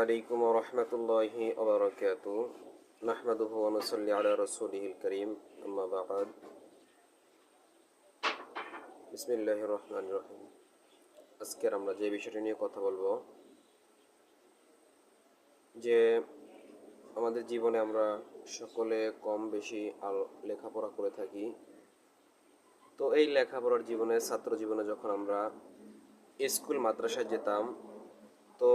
আলাইকুম আবরকাত রসুলিহিল করিম। রহমান রহিম। আজকের আমরা যে বিষয়টি নিয়ে কথা বলব, যে আমাদের জীবনে আমরা সকলে কম বেশি আর লেখাপড়া করে থাকি। তো এই লেখাপড়ার জীবনে, ছাত্র জীবনে যখন আমরা স্কুল, মাদ্রাসায় যেতাম তো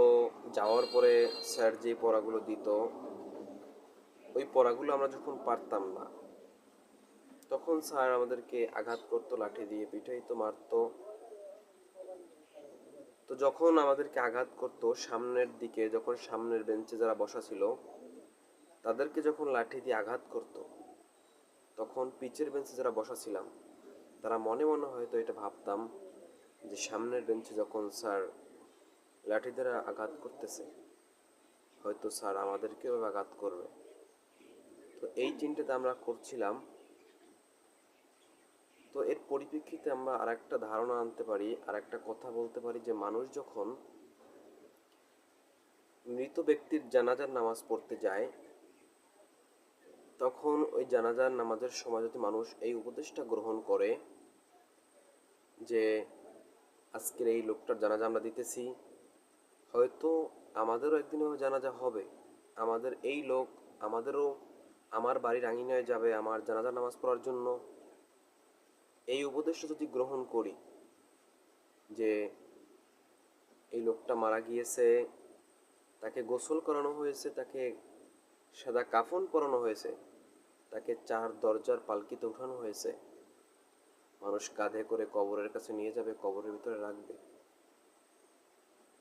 যাওয়ার পরে স্যার যে পড়াগুলো দিত, ওই পড়াগুলো আমরা যখন পারতাম না, তখন স্যার আমাদেরকে আঘাত করতো, লাঠি দিয়ে পিঠাইতো মারতো। তো যখন আমাদেরকে আঘাত করতো, সামনের দিকে, যখন সামনের বেঞ্চে যারা বসা ছিল, তাদেরকে যখন লাঠি দিয়ে আঘাত করতো, তখন পিচের বেঞ্চে যারা বসা ছিলাম, তারা মনে মনে হয়তো এটা ভাবতাম যে সামনের বেঞ্চে যখন স্যার লাঠি দ্বারা আঘাত করতেছে। হয়তো স্যার আমাদেরকেও আঘাত করবে। তো এই চিন্তাটা আমরা করছিলাম। তো এর পরিপ্রেক্ষিতে আমরা আর একটা ধারণা আনতে পারি আর একটা কথা বলতে পারি যে মানুষ যখন মৃত ব্যক্তির জানাজার নামাজ পড়তে যায়, তখন ওই জানাজার নামাজের সময় যদি মানুষ এই উপদেশটা গ্রহণ করে যে, আজকের এই লোকটার জানাজা আমরা দিতেছি হয়তো আমাদেরও একদিন জানাজা হবে। আমাদের এই লোক আমাদেরও আমার বাড়ির আঙিনায় যাবে আমার জানাজা নামাজ পড়ার জন্য। এই উপদেশটা যদি গ্রহণ করি যে এই লোকটা মারা গিয়েছে, তাকে গোসল করানো হয়েছে, তাকে সাদা কাফন পরানো হয়েছে, তাকে চার দরজার পালকিতে উঠানো হয়েছে, মানুষ কাঁধে করে কবরের কাছে নিয়ে যাবে, কবরের ভিতরে রাখবে।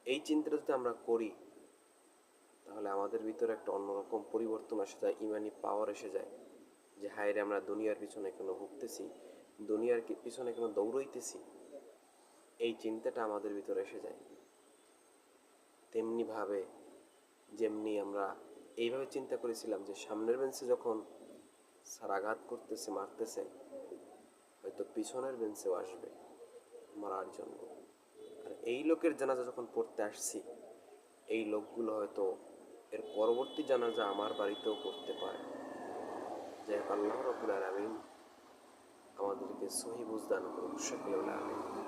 এই চিন্তাটা যদি আমরা করি, তাহলে আমাদের ভিতরে একটা অন্যরকম পরিবর্তন আসে যায় ইমানি পাওয়ার এসে যায়। যে হায়রে আমরা দুনিয়ার পিছনে কেন ভুগতেছি? দুনিয়ার পিছনে কেন দৌড়াইতেছি? এই চিন্তাটা আমাদের ভিতরে এসে যায়। তেমনিভাবে যেমনি আমরা এইভাবে চিন্তা করেছিলাম যে সামনের বেঞ্চে যখন স্যার আঘাত করতেছে, মারতেছে, হয়তো পিছনের বেঞ্চেও আসবে, মারার জন্য। এই লোকের জানাজা যখন পড়তে আসছি, এই লোকগুলো হয়তো এর পরবর্তী জানাজা আমার বাড়িতেও করতে পারে। যাই হোক, আল্লাহ রবুল আলমিন আমাদেরকে সহি বুঝদান করুন সকলে আমিন।